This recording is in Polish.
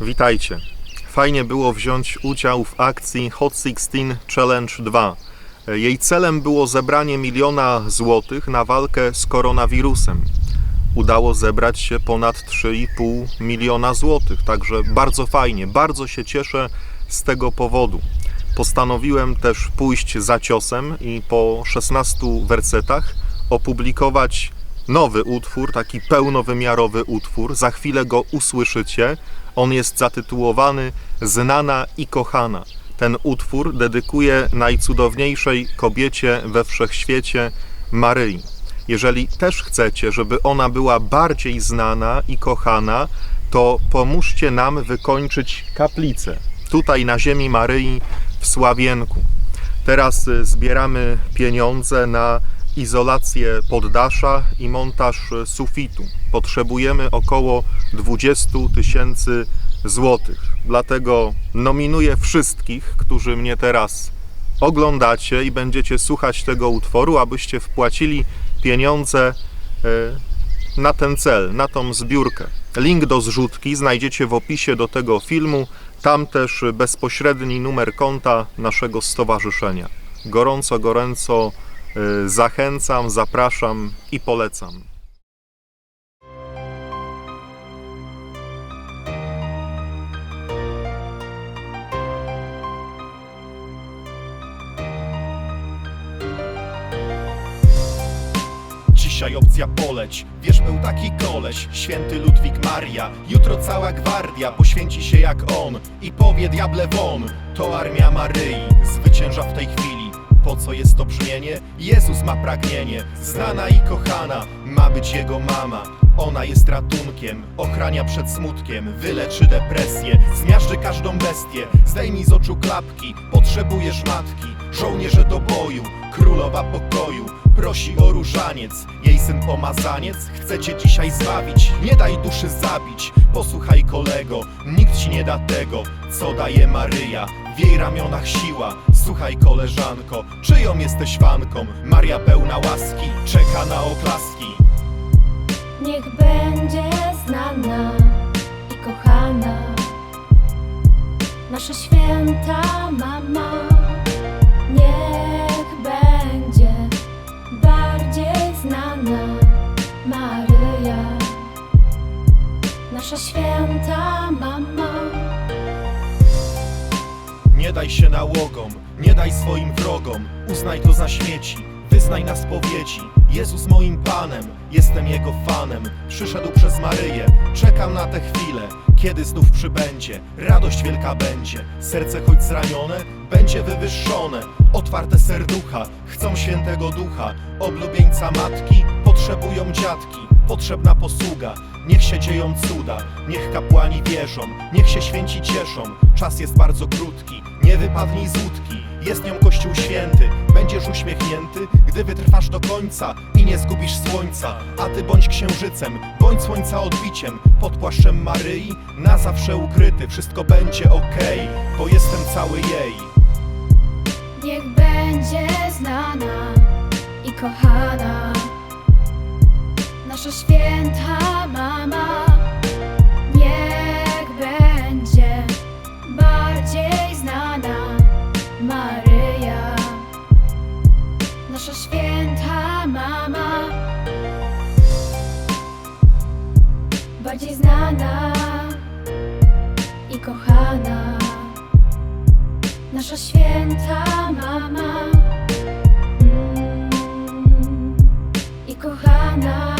Witajcie. Fajnie było wziąć udział w akcji Hot 16 Challenge 2. Jej celem było zebranie miliona złotych na walkę z koronawirusem. Udało zebrać się ponad 3,5 miliona złotych, także bardzo fajnie, bardzo się cieszę z tego powodu. Postanowiłem też pójść za ciosem i po 16 wersetach opublikować nowy utwór, taki pełnowymiarowy utwór. Za chwilę go usłyszycie. On jest zatytułowany Znana i kochana. Ten utwór dedykuję najcudowniejszej kobiecie we wszechświecie Maryi. Jeżeli też chcecie, żeby ona była bardziej znana i kochana, to pomóżcie nam wykończyć kaplicę tutaj na ziemi Maryi w Sławienku. Teraz y, zbieramy pieniądze na izolację poddasza i montaż sufitu. Potrzebujemy około 20 tysięcy złotych. Dlatego nominuję wszystkich, którzy mnie teraz oglądacie i będziecie słuchać tego utworu, abyście wpłacili pieniądze y, na ten cel, na tą zbiórkę. Link do zrzutki znajdziecie w opisie do tego filmu. Tam też bezpośredni numer konta naszego stowarzyszenia. Gorąco, gorąco zachęcam, zapraszam i polecam. Dzisiaj opcja poleć, wiesz był taki koleś Święty Ludwik Maria. Jutro cała gwardia poświęci się jak on I powie diable won. To armia Maryi Zwycięża w tej chwili po co jest to brzmienie? Jezus ma pragnienie. Znana i kochana Ma być jego mama. Ona jest ratunkiem, ochrania przed smutkiem, wyleczy depresję, zmiażdży każdą bestię, zdejmij z oczu klapki, potrzebujesz matki, żołnierze do boju, królowa pokoju, prosi o różaniec, jej syn pomazaniec, chce cię dzisiaj zbawić, nie daj duszy zabić, posłuchaj kolego, nikt ci nie da tego, co daje Maryja, w jej ramionach siła, słuchaj koleżanko, czyją jesteś fanką, Maria pełna łaski, czeka na oklaski. Niech będzie znana i kochana. Nasza święta mama Niech będzie bardziej znana. Maryja. Nasza święta mama. Nie daj się nałogom, nie daj swoim wrogom, uznaj to za śmieci, wyznaj na spowiedzi. Jezus moim Panem, jestem Jego fanem, przyszedł przez Maryję, czekam na tę chwilę, kiedy znów przybędzie, radość wielka będzie, serce choć zranione, będzie wywyższone, otwarte serducha, chcą świętego ducha, oblubieńca matki, potrzebują dziadki, potrzebna posługa, niech się dzieją cuda, niech kapłani wierzą, niech się święci cieszą, czas jest bardzo krótki, nie wypadnij z łódki, jest nią Kościół Święty, będziesz uśmiechnięty, gdy wytrwasz do końca i nie zgubisz słońca, a ty bądź księżycem, bądź słońca odbiciem, pod płaszczem Maryi, na zawsze ukryty, wszystko będzie okej, bo jestem cały jej. Niech będzie znana i kochana. Nasza święta mama Bardziej znana i kochana. Nasza święta mama mm, i kochana